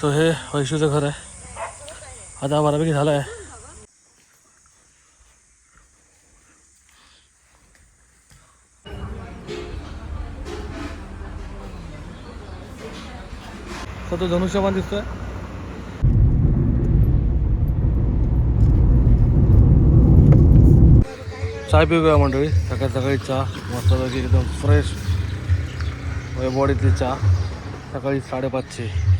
So हे वैशूचं घर आहे. आता बऱ्यापैकी झालं आहे तर तो धनुष्यबाण दिसतोय. चाय पिऊया मंडळी. सकाळी सकाळी चहा. मस्तपैकी एकदम फ्रेश बॉडीतली चहा. सकाळी साडेपाचशे.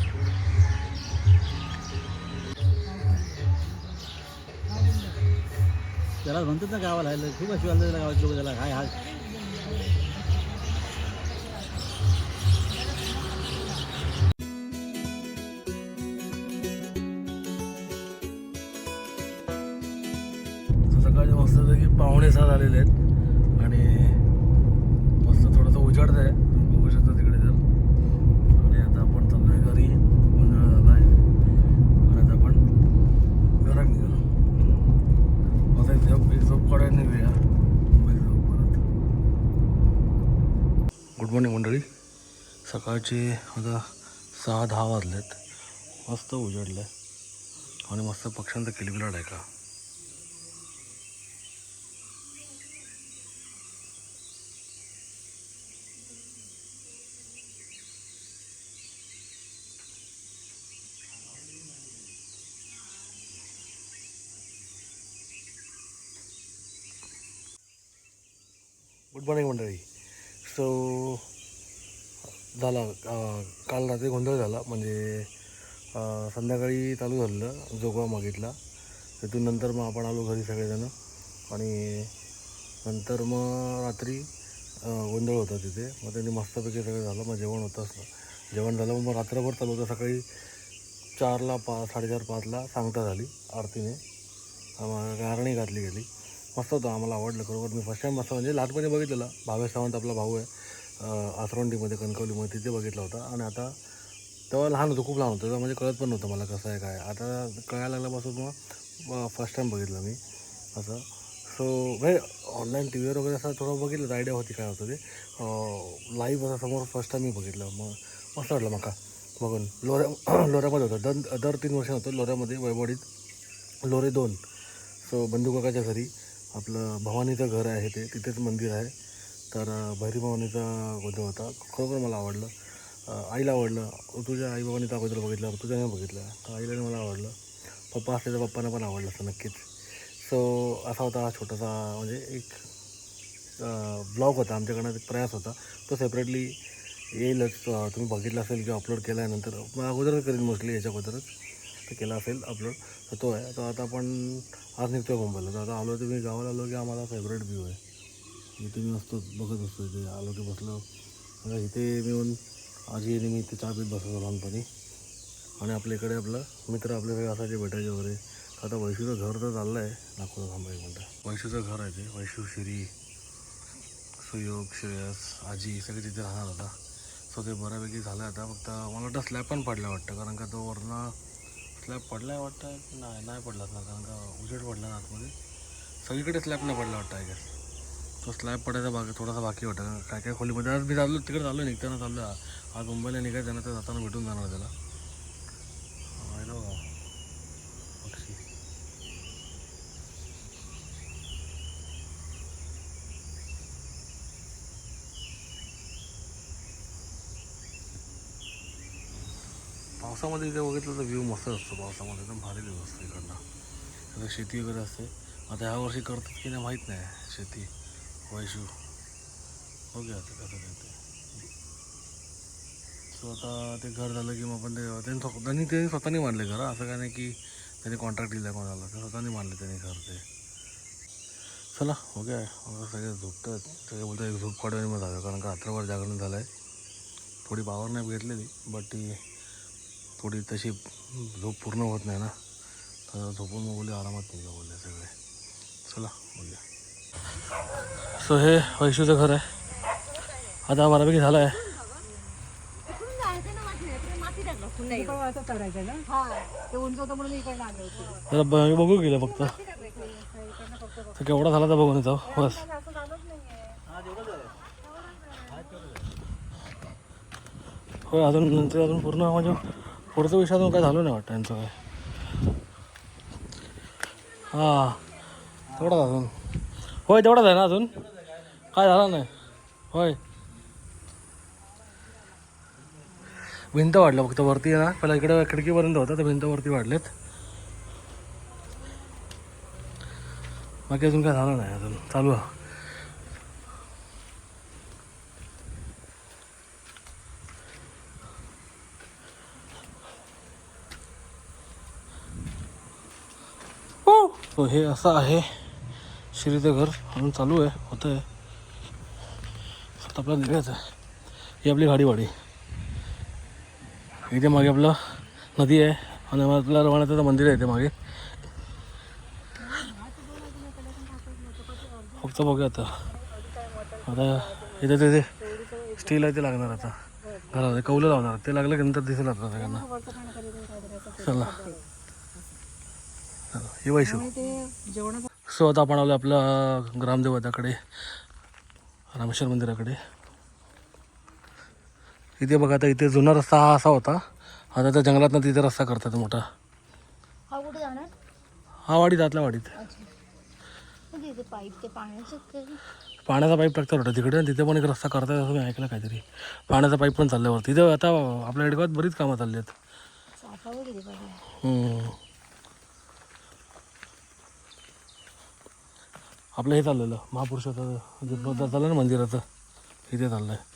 त्याला म्हणतात ना गावाला आहे, खूप अशी वाजले गावात लोक त्याला हाय हाय. सकाळचे की पाहुणे सहा झालेले आहेत आणि मस्त थोडंसं उजाडत आहे तुम्ही बघू शकता तिकडे तर आणि आता आपण चाललोय घरी गोंधळ झाला आहे आणि आता आपण घरात निघालो आता एक झोप एक झोप काढायला निघूया मुंबईत जाऊ परत गुड मॉर्निंग मंडळी सकाळचे आता सहा दहा वाजलेत. मस्त उजडलं आहे आणि मस्त पक्ष्यांचा किलबिलाट आहे का? गुड मॉर्निंग मंडळी. झाला काल रात्री गोंधळ झाला. म्हणजे संध्याकाळी चालू झालेलं जोगवा मागितला. तिथून नंतर मग आपण आलो घरी सगळेजणं. आणि नंतर मग रात्री गोंधळ होता तिथे. मग त्यांनी मस्तपैकी सगळं झालं. मग जेवण होतंच जेवण झालं मग रात्रभर चालू होतं. सकाळी चारला पा साडेचार पाचला सांगता झाली आरतीने. गारणी घातली गेली. मस्त होतं आम्हाला आवडलं खरोखर. मी फर्स्ट टाईम मस्त म्हणजे लहानपणी बघितलेलं. भावे सावंत आपला भाऊ आहे. आसरोंडीमध्ये आसरवंडीमध्ये कणकवलीमध्ये तिथे बघितला होता. आणि आता तेव्हा लहान होतो खूप लहान होतं. तेव्हा म्हणजे कळत पण नव्हतं मला कसं आहे काय आता कळायला लागल्यापासून मग फर्स्ट टाईम बघितलं मी. असं. सो म्हणजे ऑनलाईन टी व्हीवर वगैरे असं थोडं बघितलं आयडिया होती काय होतं ते. लाईव्ह असं समोर फर्स्ट टाईम मी बघितलं. मग मस्त वाटलं मका बघून. लोऱ्या लोऱ्यामध्ये होतं. दर दर तीन वर्ष होतं लोऱ्यामध्ये वैवडीत लोरे दोन. सो बंधू काकाच्या घरी. आपलं भवानीचं घर आहे ते तिथेच मंदिर आहे. तर भैरी भवानीचा गोंधळ होता. खरोखर मला आवडलं. आईला आवडलं. तुझ्या आई बाबांनी त्या अगोदर बघितलं तुझ्या नाही बघितलं. तर आईला मला आवडलं. पप्पा असले तर पप्पांना पण आवडलं असतं नक्कीच. सो असा होता हा छोटासा म्हणजे एक ब्लॉग होता. आमच्याकडनं एक प्रयास होता. तो सेपरेटली येईलच. तुम्ही बघितला असेल किंवा अपलोड केला नंतर. मग अगोदरच करीन मोस्टली याच्या अगोदरच. तर केला असेल अपलोड तर तो आहे. तर आता आपण आज निघतो आहे मुंबईला. तर आता आलो तर मी गावाला आलो की आम्हाला फेवरेट व्ह्यू आहे. इथे मी असतो बघत असतो इथे. आलो की बसलो. इथे मी येऊन आजी आणि मी इथे चहा पीत बसायचो लहानपणी. आणि आपल्या इकडे आपलं मित्र आपले सगळे असायचे भेटायचे वगैरे. आता वैशूचं घर तर चाललं आहे नागपूरला थांबा एक मिनटं. वैशूचं घर आहे ते. वैशू श्री सुयोग श्रेयस आजी सगळे तिथे राहणार आता. सो ते बऱ्यापैकी झालं आता. फक्त मला वाटतं स्लॅब पण पडला वाटतं. कारण का तो वरनं स्लॅब पडला आहे वाटतं? की नाही नाही पडला ना कारण का उजेड पडला ना आतमध्ये. सगळीकडे स्लॅब नाही पडला वाटतं आय गेस तो स्लॅब पडायचा बाकी थोडासा बाकी वाटतं काय काय खोलीमध्ये आज मी चाललो तिकडे चाललो निघताना चाललो आज मुंबईला निघायचं ना तर जाताना भेटून जाणार त्याला पाहिलं बघा. पक्षी पावसामध्ये इथे बघितलं तर व्ह्यू मस्त असतो पावसामध्ये. एकदम भारी व्ह्यू असतो इकडनं. आता शेती वगैरे असते. आता ह्या वर्षी करतात की नाही माहीत नाही. शेती. वैशू ओके आता कसं काय ते. सो आता ते घर झालं की मग आपण ते त्यांनी स्व- त्यांनी त्यांनी स्वतःनी मांडले घर. असं काय नाही की त्यांनी कॉन्ट्रॅक्ट दिला कोणाला. ते स्वतःनी मांडले त्यांनी घर ते. चला ओके सगळे झोपतात. सगळे बोलतात एक झोप काढून मग जाऊया. कारण का रात्रभर जागरण झालं आहे थोडी पावर नाही घेतलेली बट ती थोडी तशी झोप पूर्ण होत नाही ना. तर झोपून मग बोलले आरामात निघा बोलले सगळे. चला बोलूया. सो हे वैशूचं घर आहे. आता बऱ्यापैकी झालं आहे. जरा बघू गेलं फक्त. तर केवढा झाला तर बघून येतो. बस. हो अजून नंतर अजून पूर्ण म्हणजे पुढचं विषय काय झालं नाही वाटतं यांचं काय? हां तेवढाच अजून. होय तेवढाच आहे ना अजून? काय झालं नाही? होय. भिंत वाढलं फक्त वरती आहे ना. पहिला इकडे खिडकीपर्यंत होतं तर भिंत वरती वाढलेत. बाकी अजून काय झालं नाही अजून. चालू आहे. हो हे असं आहे. श्रीचं घर म्हणून चालू आहे होतं आहे आता आपल्याला निघायचं आहे. ही आपली गाडीवाडी. इथे मागे आपलं नदी आहे आणि आपल्या रवाण्याचं मंदिर आहे इथे मागे. फक्त बघूया आता. आता इथे ते स्टील आहे ते लागणार आता. घराला कौलं लावणार. ते लागलं की नंतर दिसेल आता सगळ्यांना. चला. ये वैशू सो आता आपण आलो आपल्या ग्रामदेवताकडे रामेश्वर मंदिराकडे. इथे बघा आता इथे जुना रस्ता हा असा होता. आता त्या जंगलातनं तिथे रस्ता करतात मोठा. हा हा वाडीत आतल्या वाडीत. पाण्याचं पाईप टाकतात वाटतं तिकडे आणि तिथे पण एक रस्ता करतात असं मी ऐकलं काहीतरी. पाण्याचा पाईप पण चालल्यावर तिथे आता आपल्या हेडगावात बरीच कामं चालली आहेत. आपलं हे चाललेलं महापुरुषाचं जे चाललं ना मंदिराचं इथे चाललं आहे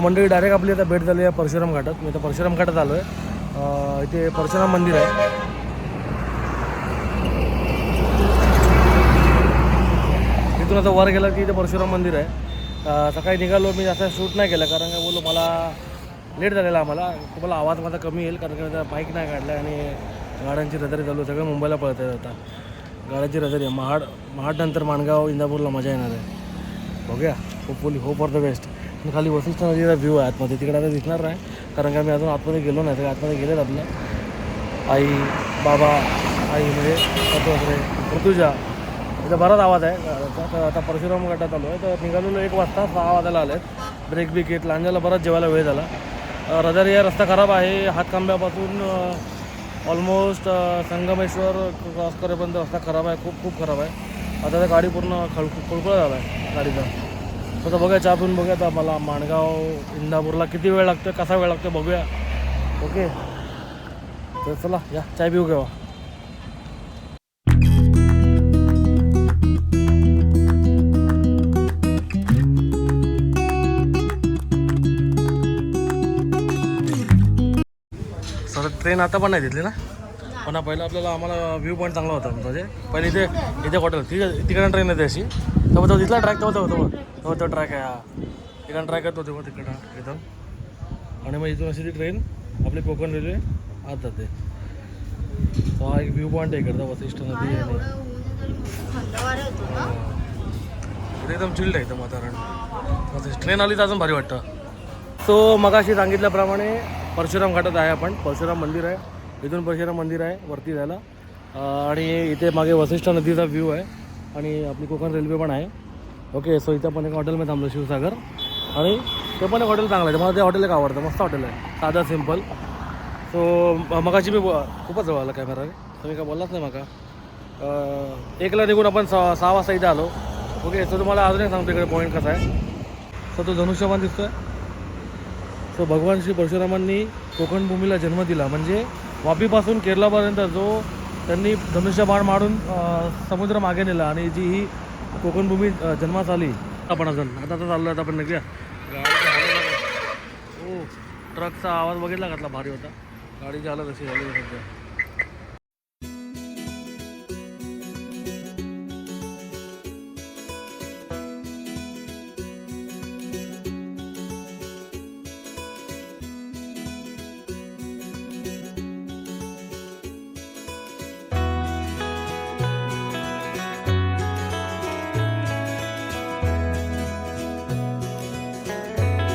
मंडळी डायरेक्ट आपली आता भेट झाली आहे परशुराम घाटात. मी आता परशुराम घाटात आलो आहे इथे परशुराम मंदिर आहे. इथून आता वर गेलं की इथे परशुराम मंदिर आहे. सकाळी निघालो मी असं शूट नाही केलं कारण काय बोललो मला लेट झालेला आम्हाला. तुम्हाला आवाज माझा कमी येईल कारण का बाईक नाही काढला आणि गाड्यांची रदारी चालू सगळं मुंबईला पळत आहेत आता. गाड्यांची रदारी आहे. महाड महाडनंतर माणगाव इंदापूरला मजा येणार आहे. बघूया. Hopefully hope for the best आणि खाली वशिष्ठ नदीचा व्ह्यू आहे आतमध्ये. तिकडे आता दिसणार नाही कारण का मी अजून आतमध्ये गेलो नाही तर आतमध्ये गेलेत आपलं. आई बाबा आई म्हणजे वगैरे ऋतुजा. इथं बराच आवाज आहे. आता तर आता परशुराम गटात आलो आहे तर निघालेलो एक वाजता सहा वाजायला आले आहेत ब्रेक बी घेत लांजाला बराच जेवायला वेळ झाला. अं, हा या रस्ता खराब आहे. हातकांब्यापासून ऑलमोस्ट संगमेश्वर क्रॉस करेपर्यंत रस्ता खराब आहे. खूप खूप खराब आहे. आता त्या गाडी पूर्ण खळ खुळखुळा झाला आहे गाडीचा. तर बघा चहा पिऊन बघूया आता मला माणगाव इंदापूरला किती वेळ लागतो कसा वेळ लागतो बघूया. ओके? तर चला या चाय पिऊ घेवा सर ट्रेन आता पण नाही तिथली ना? पण पहिला आपल्याला आम्हाला व्ह्यू पॉईंट चांगला होता म्हणजे पहिले इथे इथे हॉटेल ती तिकडे ट्रेन येते अशी. तो तो दिसला ट्रॅक तो तो तो तो तो ट्रॅक आहे हा. इकडं ट्रॅक आहे तो तेव्हा तिकडं इथं आणि मग इथून अशी ती ट्रेन आपली कोकण रेल्वे आत जाते. तो हा एक व्ह्यू पॉईंट आहे इकडचा वसिष्ठ नदी आहे एकदम चिल्ड आहे इथं वातावरण. ट्रेन आली तर अजून भारी वाटतं. सो मगाशी सांगितल्याप्रमाणे परशुराम घाटात आहे आपण. परशुराम मंदिर आहे. इथून परशुराम मंदिर आहे वरती जायला. आणि इथे मागे वसिष्ठ नदीचा व्ह्यू आहे. आणि आपली कोकण रेल्वे पण आहे. ओके सो इथं पण एक हॉटेलमध्ये थांबलो शिवसागर. आणि ते पण एक हॉटेल चांगलं आहे. मला ते हॉटेल एक आवडतं. मस्त हॉटेल आहे. साधा सिंपल सो मगाशी मी खूपच जवळ आला कॅमेरा तुम्ही काय बोललाच नाही मका? एकला निघून आपण सहा सहा वाजता इथे आलो. ओके सो तुम्हाला अजून एक सांगतो इकडे पॉईंट कसा आहे. सो तो धनुष्यमान दिसतो आहे सो भगवान श्री परशुरामांनी कोकण भूमीला जन्म दिला. म्हणजे वापीपासून केरलापर्यंत जो त्यांनी धनुष्यबाण मारून समुद्र मागे नेला आणि जी ही कोकणभूमी जन्मास आली आपण अजून आता तर चाललो आता आपण निघूया. हो ट्रकचा आवाज बघितला घातला भारी होता. गाडीची हालत अशी झाली सध्या.